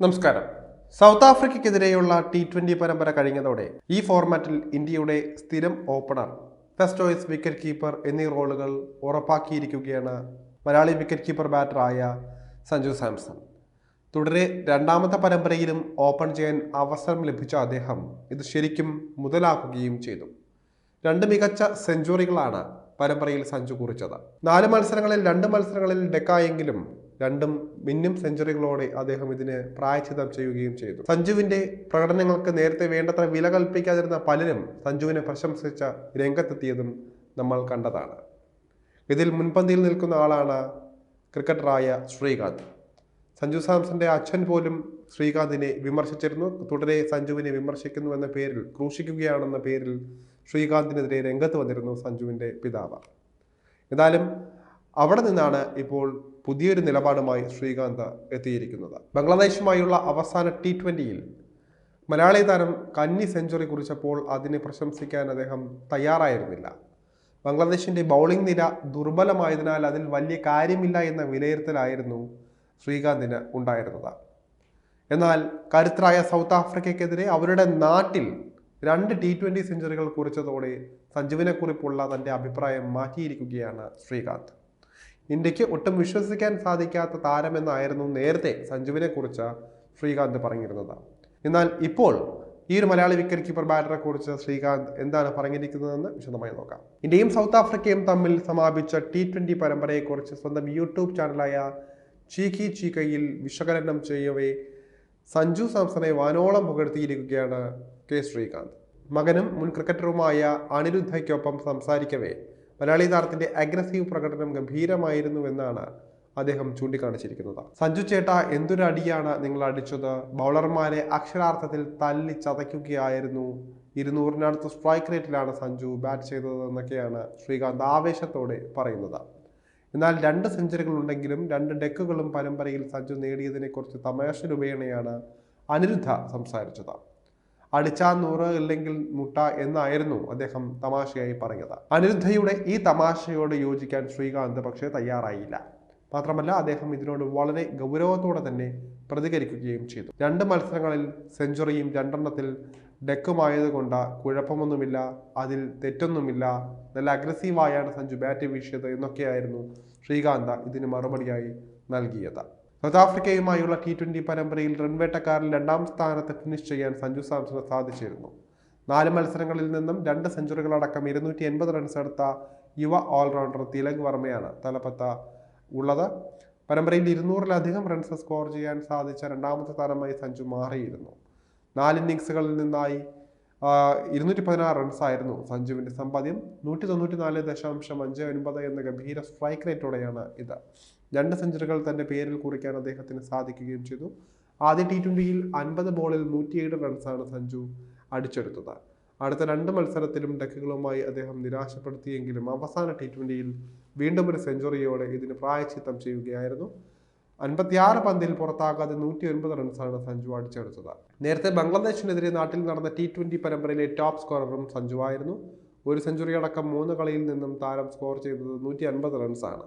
നമസ്കാരം. South ആഫ്രിക്കയ്ക്കെതിരെയുള്ള T twenty പരമ്പര കഴിഞ്ഞതോടെ ഈ ഫോർമാറ്റിൽ ഇന്ത്യയുടെ സ്ഥിരം opener first choice wicket keeper എന്നീ റോളുകൾ ഉറപ്പാക്കിയിരിക്കുകയാണ് മലയാളി വിക്കറ്റ് കീപ്പർ ബാറ്ററായ സഞ്ജു സാംസൺ. തുടരെ രണ്ടാമത്തെ പരമ്പരയിലും ഓപ്പൺ ചെയ്യാൻ അവസരം ലഭിച്ച അദ്ദേഹം ഇത് ശരിക്കും മുതലാക്കുകയും ചെയ്തു. രണ്ട് മികച്ച സെഞ്ചുറികളാണ് പരമ്പരയിൽ സഞ്ജു കുറിച്ചത്. നാല് മത്സരങ്ങളിൽ രണ്ട് മത്സരങ്ങളിൽ ഡെക്കായെങ്കിലും രണ്ടും മിന്നും സെഞ്ചുറികളോടെ അദ്ദേഹം ഇതിന് പ്രായച്ചിതം ചെയ്യുകയും ചെയ്തു. സഞ്ജുവിന്റെ പ്രകടനങ്ങൾക്ക് നേരത്തെ വേണ്ടത്ര വില കൽപ്പിക്കാതിരുന്ന പലരും സഞ്ജുവിനെ പ്രശംസിച്ച രംഗത്തെത്തിയതും നമ്മൾ കണ്ടതാണ്. ഇതിൽ മുൻപന്തിയിൽ നിൽക്കുന്ന ആളാണ് ക്രിക്കറ്ററായ ശ്രീകാന്ത്. സഞ്ജു സാംസന്റെ അച്ഛൻ പോലും ശ്രീകാന്തിനെ വിമർശിച്ചിരുന്നു. തുടരെ സഞ്ജുവിനെ വിമർശിക്കുന്നു എന്ന പേരിൽ ക്രൂശിക്കുകയാണെന്ന പേരിൽ ശ്രീകാന്തിനെതിരെ രംഗത്ത് വന്നിരുന്നു സഞ്ജുവിന്റെ പിതാവ്. എന്തായാലും അവിടെ നിന്നാണ് ഇപ്പോൾ പുതിയൊരു നിലപാടുമായി ശ്രീകാന്ത് എത്തിയിരിക്കുന്നത്. ബംഗ്ലാദേശുമായുള്ള അവസാന ടി ട്വന്റിയിൽ മലയാളി താരം കന്നി സെഞ്ചുറി കുറിച്ചപ്പോൾ അതിനെ പ്രശംസിക്കാൻ അദ്ദേഹം തയ്യാറായിരുന്നില്ല. ബംഗ്ലാദേശിന്റെ ബൗളിംഗ് നിര ദുർബലമായതിനാൽ അതിൽ വലിയ കാര്യമില്ല എന്ന വിലയിരുത്തലായിരുന്നു ശ്രീകാന്തിന് ഉണ്ടായിരുന്നത്. എന്നാൽ കരുത്തരായ സൗത്ത് ആഫ്രിക്കയ്ക്കെതിരെ അവരുടെ നാട്ടിൽ രണ്ട് ടി ട്വന്റി സെഞ്ചുറികൾ കുറിച്ചതോടെ സഞ്ജുവിനെക്കുറിപ്പുള്ള തന്റെ അഭിപ്രായം മാറ്റിയിരിക്കുകയാണ് ശ്രീകാന്ത്. ഇന്ത്യയ്ക്ക് ഒട്ടും വിശ്വസിക്കാൻ സാധിക്കാത്ത താരമെന്നായിരുന്നു നേരത്തെ സഞ്ജുവിനെ കുറിച്ച് ശ്രീകാന്ത് പറഞ്ഞിരുന്നത്. എന്നാൽ ഇപ്പോൾ ഈ ഒരു മലയാളി വിക്കറ്റ് കീപ്പർ ബാറ്ററെ കുറിച്ച് ശ്രീകാന്ത് എന്താണ് പറഞ്ഞിരിക്കുന്നതെന്ന് വിശദമായി നോക്കാം. ഇന്ത്യയും സൗത്ത് ആഫ്രിക്കയും തമ്മിൽ സമാപിച്ച ടി ട്വന്റി പരമ്പരയെക്കുറിച്ച് സ്വന്തം യൂട്യൂബ് ചാനലായ ചീക്കി ചീക്കയിൽ വിശകലനം ചെയ്യവേ സഞ്ജു സാംസണെ വാനോളം പുകഴ്ത്തിയിരിക്കുകയാണ് കെ ശ്രീകാന്ത്. മകനും മുൻ ക്രിക്കറ്ററുമായ അനിരുദ്ധയ്ക്കൊപ്പം സംസാരിക്കവേ മലയാളി താരത്തിന്റെ അഗ്രസീവ് പ്രകടനം ഗംഭീരമായിരുന്നു എന്നാണ് അദ്ദേഹം ചൂണ്ടിക്കാണിച്ചിരിക്കുന്നത്. സഞ്ജു ചേട്ട എന്തൊരു അടിയാണ് നിങ്ങൾ അടിച്ചത്? ബൗളർമാരെ അക്ഷരാർത്ഥത്തിൽ തല്ലി ചതയ്ക്കുകയായിരുന്നു. ഇരുന്നൂറിനടുത്ത് സ്ട്രൈക്ക് റേറ്റിലാണ് സഞ്ജു ബാറ്റ് ചെയ്തത് എന്നൊക്കെയാണ് ശ്രീകാന്ത് ആവേശത്തോടെ പറയുന്നത്. എന്നാൽ രണ്ട് സെഞ്ചുറികൾ ഉണ്ടെങ്കിലും രണ്ട് ഡെക്കുകളും പരമ്പരയിൽ സഞ്ജു നേടിയതിനെക്കുറിച്ച് തമാശ രൂപേണയാണ് അനിരുദ്ധ സംസാരിച്ചത്. അടിച്ചാൽ നൂറ് ഇല്ലെങ്കിൽ മുട്ട എന്നായിരുന്നു അദ്ദേഹം തമാശയായി പറഞ്ഞത്. അനിരുദ്ധയുടെ ഈ തമാശയോട് യോജിക്കാൻ ശ്രീകാന്ത് പക്ഷേ തയ്യാറായില്ല. മാത്രമല്ല അദ്ദേഹം ഇതിനോട് വളരെ ഗൗരവത്തോടെ തന്നെ പ്രതികരിക്കുകയും ചെയ്തു. രണ്ട് മത്സരങ്ങളിൽ സെഞ്ചുറിയും രണ്ടെണ്ണത്തിൽ ഡെക്കുമായതുകൊണ്ട് കുഴപ്പമൊന്നുമില്ല അതിൽ തെറ്റൊന്നുമില്ല നല്ല അഗ്രസീവായാണ് സഞ്ജു ബാറ്റ് വീശിയത് എന്നൊക്കെയായിരുന്നു ശ്രീകാന്ത് ഇതിന് മറുപടിയായി നൽകിയത്. സൗത്ത് ആഫ്രിക്കയുമായുള്ള ടി ട്വന്റി പരമ്പരയിൽ റൺവേട്ടക്കാരിൽ രണ്ടാം സ്ഥാനത്ത് ഫിനിഷ് ചെയ്യാൻ സഞ്ജു സാംസൺ സാധിച്ചിരുന്നു. നാല് മത്സരങ്ങളിൽ നിന്നും രണ്ട് സെഞ്ചുറികളടക്കം ഇരുന്നൂറ്റി എൺപത് റൺസ് എടുത്ത യുവ ഓൾറൗണ്ടർ തിലക് വർമ്മയാണ് തലപ്പത്ത ഉള്ളത്. പരമ്പരയിൽ ഇരുന്നൂറിലധികം റൺസ് സ്കോർ ചെയ്യാൻ സാധിച്ച രണ്ടാമത്തെ താരമായി സഞ്ജു മാറിയിരുന്നു. നാല് ഇന്നിങ്സുകളിൽ നിന്നായി ഇരുന്നൂറ്റി പതിനാറ് റൺസായിരുന്നു സഞ്ജുവിന്റെ സമ്പാദ്യം. നൂറ്റി തൊണ്ണൂറ്റി നാല് ദശാംശം അഞ്ച് ഒൻപത് എന്ന ഗംഭീര സ്ട്രൈക്ക് റേറ്റോടെയാണ് ഇത്. രണ്ട് സെഞ്ചുറികൾ തന്റെ പേരിൽ കുറിക്കാൻ അദ്ദേഹത്തിന് സാധിക്കുകയും ചെയ്തു. ആദ്യ ടി ട്വന്റിയിൽ അൻപത് ബോളിൽ നൂറ്റിയേഴ് റൺസാണ് സഞ്ജു അടിച്ചെടുത്തത്. അടുത്ത രണ്ട് മത്സരത്തിലും ഡക്കുകളുമായി അദ്ദേഹം നിരാശപ്പെടുത്തിയെങ്കിലും അവസാന ടി ട്വന്റിയിൽ വീണ്ടും ഒരു സെഞ്ചുറിയോടെ ഇതിന് പ്രായച്ചിത്തം ചെയ്യുകയായിരുന്നു. അൻപത്തിയാറ് പന്തിൽ പുറത്താകാതെ നൂറ്റി ഒൻപത് റൺസാണ് സഞ്ജു അടിച്ചെടുത്തത്. നേരത്തെ ബംഗ്ലാദേശിനെതിരെ നാട്ടിൽ നടന്ന ടി ട്വന്റി പരമ്പരയിലെ ടോപ്പ് സ്കോററും സഞ്ജു ആയിരുന്നു ഒരു സെഞ്ചുറി അടക്കം മൂന്ന് കളിയിൽ നിന്നും താരം സ്കോർ ചെയ്തത് നൂറ്റി അൻപത് റൺസാണ്.